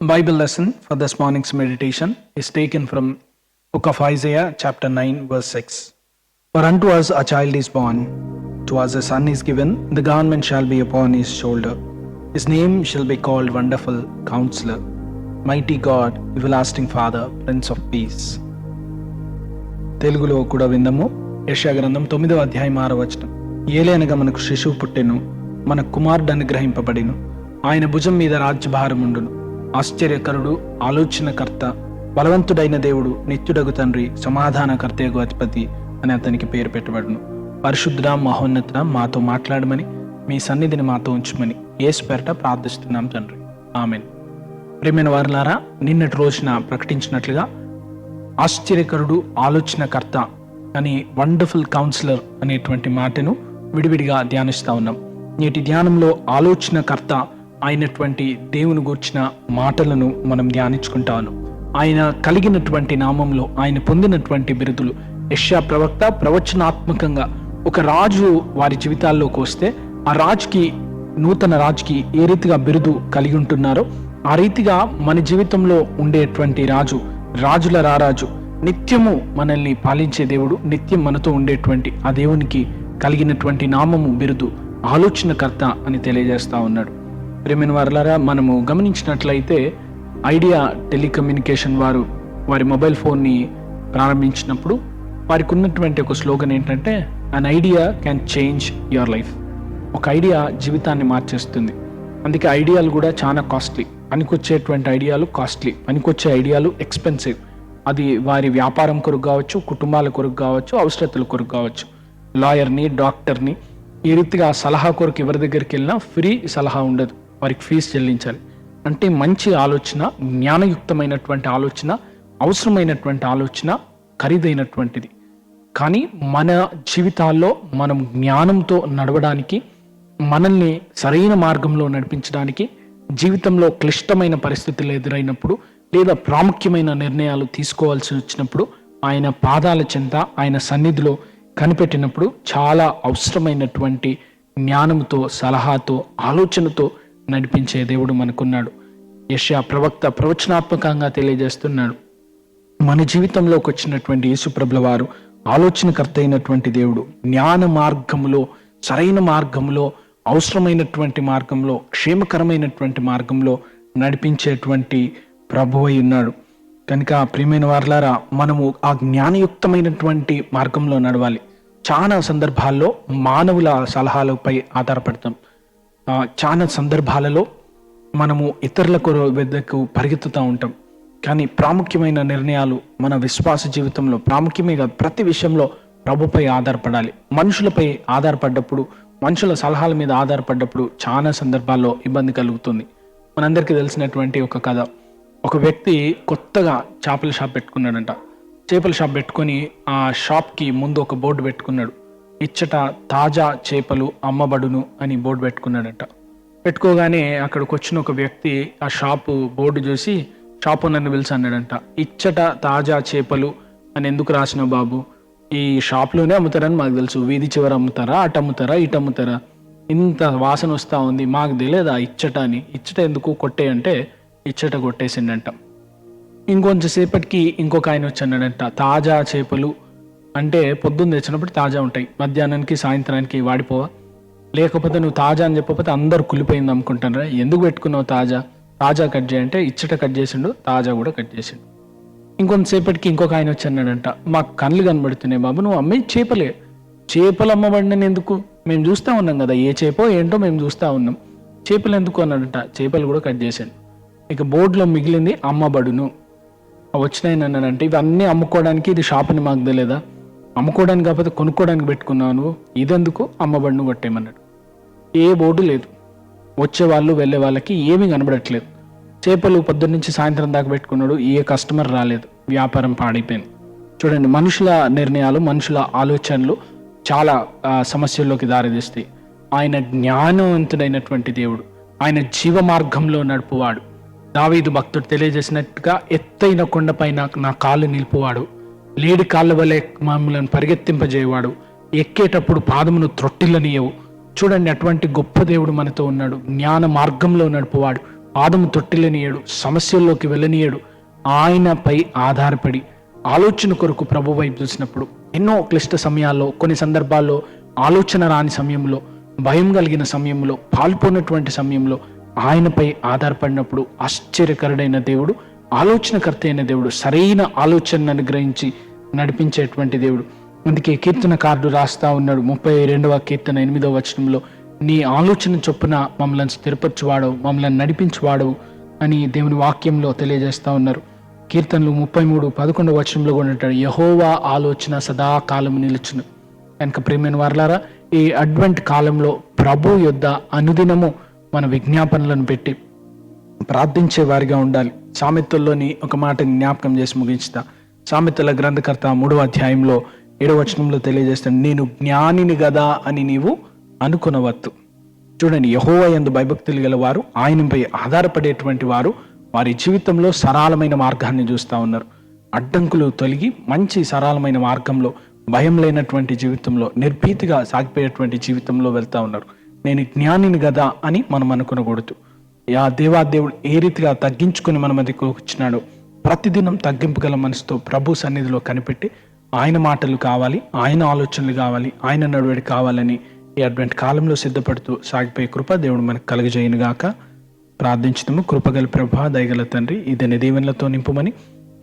Bible lesson for this morning's meditation is taken from book of Isaiah chapter 9 verse 6. For unto us a child is born, to us a son is given, the government shall be upon his shoulder. His name shall be called Wonderful Counselor, Mighty God, Everlasting Father, Prince of Peace. తెలుగులో కూడా విందము యశా గ్రంథం తొమ్మిదవ అధ్యాయం ఆరవ ఏలేనగా మనకు శిశువు పుట్టెను మన కుమారుడు అనుగ్రహింపబడిను ఆయన భుజం మీద రాజ్యభారముండును ఆశ్చర్యకరుడు ఆలోచనకర్త బలవంతుడైన దేవుడు నిత్యుడగు తండ్రి సమాధానకర్తయగు అధిపతి అని అతనికి పేరు పెట్టబడును. పరిశుద్ధ మహోన్నత మాతో మాట్లాడమని మీ సన్నిధిని మాతో ఉంచమని ఏసు పేరట ప్రార్థిస్తున్నాం తండ్రి. ఆమెన్. ప్రేమైన వారులారా నిన్నటి రోజున ప్రకటించినట్లుగా ఆశ్చర్యకరుడు ఆలోచనకర్త అని వండర్ఫుల్ కౌన్సిలర్ అనేటువంటి మాటను విడివిడిగా ధ్యానిస్తూ ఉన్నాం. నేటి ధ్యానంలో ఆలోచనకర్త అయినటువంటి దేవుని గూర్చిన మాటలను మనం ధ్యానించుకుంటాను. ఆయన కలిగినటువంటి నామంలో ఆయన పొందినటువంటి బిరుదులు యష్యా ప్రవక్త ప్రవచనాత్మకంగా ఒక రాజు వారి జీవితాల్లోకి వస్తే ఆ రాజుకి నూతన రాజుకి ఏ రీతిగా బిరుదు కలిగి ఉంటున్నారో ఆ రీతిగా మన జీవితంలో ఉండేటువంటి రాజు రాజుల రారాజు నిత్యము మనల్ని పాలించే దేవుడు నిత్యం మనతో ఉండేటువంటి ఆ దేవునికి కలిగినటువంటి నామము బిరుదు ఆలోచనకర్త అని తెలియజేస్తా ఉన్నాడు. ప్రేమైన వారులారా మనము గమనించినట్లయితే ఐడియా టెలికమ్యూనికేషన్ వారు వారి మొబైల్ ఫోన్ని ప్రారంభించినప్పుడు వారికి ఉన్నటువంటి ఒక స్లోగన్ ఏంటంటే an idea can change your life ఒక ఐడియా జీవితాన్ని మార్చేస్తుంది. అందుకే ఐడియాలు కూడా చాలా కాస్ట్లీ. పనికొచ్చేటువంటి ఐడియాలు కాస్ట్లీ. పనికొచ్చే ఐడియాలు ఎక్స్పెన్సివ్. అది వారి వ్యాపారం కొరకు కావచ్చు కుటుంబాల కొరకు కావచ్చు అవసరతల కొరకు కావచ్చు. లాయర్ని డాక్టర్ని ఈ రీతిగా సలహా కొరకు ఎవరి దగ్గరికి వెళ్ళినా ఫ్రీ సలహా ఉండదు. వారికి ఫీజు చెల్లించాలి. అంటే మంచి ఆలోచన జ్ఞానయుక్తమైనటువంటి ఆలోచన అవసరమైనటువంటి ఆలోచన ఖరీదైనటువంటిది. కానీ మన జీవితాల్లో మనం జ్ఞానంతో నడవడానికి మనల్ని సరైన మార్గంలో నడిపించడానికి జీవితంలో క్లిష్టమైన పరిస్థితులు ఎదురైనప్పుడు లేదా ప్రాముఖ్యమైన నిర్ణయాలు తీసుకోవాల్సి వచ్చినప్పుడు ఆయన పాదాల చెంత ఆయన సన్నిధిలో కనిపెట్టినప్పుడు చాలా అవసరమైనటువంటి జ్ఞానంతో సలహాతో ఆలోచనతో నడిపించే దేవుడు మనకున్నాడు. యష్యా ప్రవక్త ప్రవచనాత్మకంగా తెలియజేస్తున్నాడు. మన జీవితంలోకి వచ్చినటువంటి యేసుప్రభుల వారు ఆలోచనకర్త అయినటువంటి దేవుడు జ్ఞాన మార్గములో సరైన మార్గంలో అవసరమైనటువంటి మార్గంలో క్షేమకరమైనటువంటి మార్గంలో నడిపించేటువంటి ప్రభు అయి ఉన్నాడు. కనుక ప్రియమైన వారులారా మనము ఆ జ్ఞానయుక్తమైనటువంటి మార్గంలో నడవాలి. చాలా సందర్భాల్లో మానవుల సలహాలపై ఆధారపడతాం. చాలా సందర్భాలలో మనము ఇతరుల వద్దకు పరిగెత్తుతూ ఉంటాం. కానీ ప్రాముఖ్యమైన నిర్ణయాలు మన విశ్వాస జీవితంలో ప్రాముఖ్యమే కాదు ప్రతి విషయంలో ప్రభుపై ఆధారపడాలి. మనుషులపై ఆధారపడ్డప్పుడు మనుషుల సలహాల మీద ఆధారపడ్డప్పుడు చాలా సందర్భాల్లో ఇబ్బంది కలుగుతుంది. మనందరికీ తెలిసినటువంటి ఒక కథ. ఒక వ్యక్తి కొత్తగా చేపల షాప్ పెట్టుకున్నాడంట. చేపల షాప్ పెట్టుకొని ఆ షాప్కి ముందు ఒక బోర్డు పెట్టుకున్నాడు. ఇచ్చట తాజా చేపలు అమ్మబడును అని బోర్డు పెట్టుకున్నాడట. పెట్టుకోగానే అక్కడికి వచ్చిన ఒక వ్యక్తి ఆ షాపు బోర్డు చూసి షాప్ ఓనర్ని పిలిచి అన్నాడంట. ఇచ్చట తాజా చేపలు అని ఎందుకు రాసిన బాబు? ఈ షాప్లోనే అమ్ముతారని మాకు తెలుసు. వీధి చివర అమ్ముతారా? అటు అమ్ముతారా? ఇటు అమ్ముతారా? ఇంత వాసన వస్తూ ఉంది. మాకు తెలియదు ఆ ఇచ్చట అని? ఇచ్చట ఎందుకు కొట్టే అంటే ఇచ్చట కొట్టేసిండంట. ఇంకొంచెం సేపటికి ఇంకొక ఆయన వచ్చి అన్నాడంట. తాజా చేపలు అంటే పొద్దున్న తెచ్చినప్పుడు తాజా ఉంటాయి. మధ్యాహ్నానికి సాయంత్రానికి వాడిపోవా? లేకపోతే నువ్వు తాజా అని చెప్పకపోతే అందరు కులిపోయింది అనుకుంటారా ఎందుకు పెట్టుకున్నావు తాజా? తాజా కట్ చేయంటే ఇచ్చట కట్ చేసిండు తాజా కూడా కట్ చేసిండు. ఇంకొంతసేపటికి ఇంకొక ఆయన వచ్చి అన్నాడంట మాకు కళ్ళు కనబడుతున్నాయి బాబు నువ్వు అమ్మే చేపలే. చేపలు అమ్మబడిన ఎందుకు? మేము చూస్తూ ఉన్నాం కదా ఏ చేపో ఏంటో మేము చూస్తూ ఉన్నాం. చేపలు ఎందుకు? అన్నాడంట చేపలు కూడా కట్ చేశాను. ఇక బోర్డులో మిగిలింది అమ్మబడును. వచ్చినాయని అన్నాడంటే ఇవన్నీ అమ్ముకోవడానికి ఇది షాప్ని మాకు తెలియదా? అమ్ముకోవడానికి కాకపోతే కొనుక్కోవడానికి పెట్టుకున్నాను. ఇదెందుకు అమ్మబడిను కొట్టేయమన్నాడు. ఏ బోర్డు లేదు. వచ్చే వాళ్ళు వెళ్ళే వాళ్ళకి ఏమీ కనబడట్లేదు. చేపలు పొద్దున్నుంచి సాయంత్రం దాకా పెట్టుకున్నాడు. ఏ కస్టమర్ రాలేదు. వ్యాపారం పాడైపోయింది. చూడండి మనుషుల నిర్ణయాలు మనుషుల ఆలోచనలు చాలా సమస్యల్లోకి దారితీస్తాయి. ఆయన జ్ఞానవంతుడైనటువంటి దేవుడు. ఆయన జీవ మార్గంలో నడుపువాడు. దావీదు భక్తుడు తెలియజేసినట్టుగా ఎత్తైన కొండపైన నా కాళ్ళు నిలుపువాడు. లేడి కాళ్ళ వలె మమ్మల్ని పరిగెత్తింపజేయవాడు. ఎక్కేటప్పుడు పాదమును త్రొట్టిల్లనియవు. చూడండి అటువంటి గొప్ప దేవుడు మనతో ఉన్నాడు. జ్ఞాన మార్గంలో నడుపువాడు. పాదము తొట్టిల్లనియడు సమస్యల్లోకి వెళ్ళనీయడు. ఆయనపై ఆధారపడి. ఆలోచన కొరకు ప్రభు వైపు చూసినప్పుడు ఎన్నో క్లిష్ట సమయాల్లో కొన్ని సందర్భాల్లో ఆలోచన రాని సమయంలో భయం కలిగిన సమయంలో పాల్పోనటువంటి సమయంలో ఆయనపై ఆధారపడినప్పుడు ఆశ్చర్యకరుడైన దేవుడు ఆలోచనకర్త అయిన దేవుడు సరైన ఆలోచనను అనుగ్రహించి నడిపించేటువంటి దేవుడు. అందుకే కీర్తనకారుడు రాస్తా ఉన్నాడు. ముప్పై రెండవ కీర్తన ఎనిమిదవ వచనంలో నీ ఆలోచన చొప్పున మమ్మల్ని స్థిరపరచువాడవు మమ్మల్ని నడిపించువాడవు అని దేవుని వాక్యంలో తెలియజేస్తా ఉన్నారు. కీర్తనలు ముప్పై మూడు పదకొండవ వచనంలో కూడా ఉంటాడు యహోవా ఆలోచన సదాకాలం నిలుచును. కనుక ప్రేమైన వర్లారా ఈ అడ్వెంట్ కాలంలో ప్రభు యొద్ద అనుదినము మన విజ్ఞాపనలను పెట్టి ప్రార్థించే వారిగా ఉండాలి. సామెతల్లోని ఒక మాట జ్ఞాపకం చేసి ముగించుతా. సామెతల గ్రంథకర్త మూడవ అధ్యాయంలో ఏడవచనంలో తెలియజేస్తాను నేను జ్ఞానిని గదా అని నీవు అనుకునవద్దు. చూడండి యహోవ ఎందు భయభక్తులు గల వారు ఆయనపై ఆధారపడేటువంటి వారు వారి జీవితంలో సరళమైన మార్గాన్ని చూస్తూ ఉన్నారు. అడ్డంకులు తొలగి మంచి సరళమైన మార్గంలో భయం లేనటువంటి జీవితంలో నిర్భీతిగా సాగిపోయేటువంటి జీవితంలో వెళ్తా ఉన్నారు. నేను జ్ఞానిని గదా అని మనం అనుకునకూడదు. ఆ దేవాదేవుడు ఏ రీతిగా తగ్గించుకొని మన మధ్యకు వచ్చినాడో ప్రతిదినం తగ్గింపు గల మనసుతో ప్రభు సన్నిధిలో కనిపెట్టి ఆయన మాటలు కావాలి ఆయన ఆలోచనలు కావాలి ఆయన నడువడి కావాలని ఈ అడ్వెంట్ కాలంలో సిద్ధపడుతూ సాగిపోయే కృప దేవుడు మనకు కలుగజేయను గాక. ప్రార్థించడము కృపగల ప్రభ దయగల తండ్రి ఇదని దీవెనలతో నింపుమని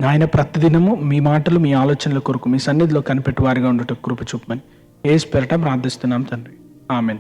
ఆయన ప్రతిదినము మీ మాటలు మీ ఆలోచనల కొరకు మీ సన్నిధిలో కనిపెట్టు వారిగా ఉండటం కృప చూపమని ఏ స్పెరట ప్రార్థిస్తున్నాం తండ్రి. ఆమెన్.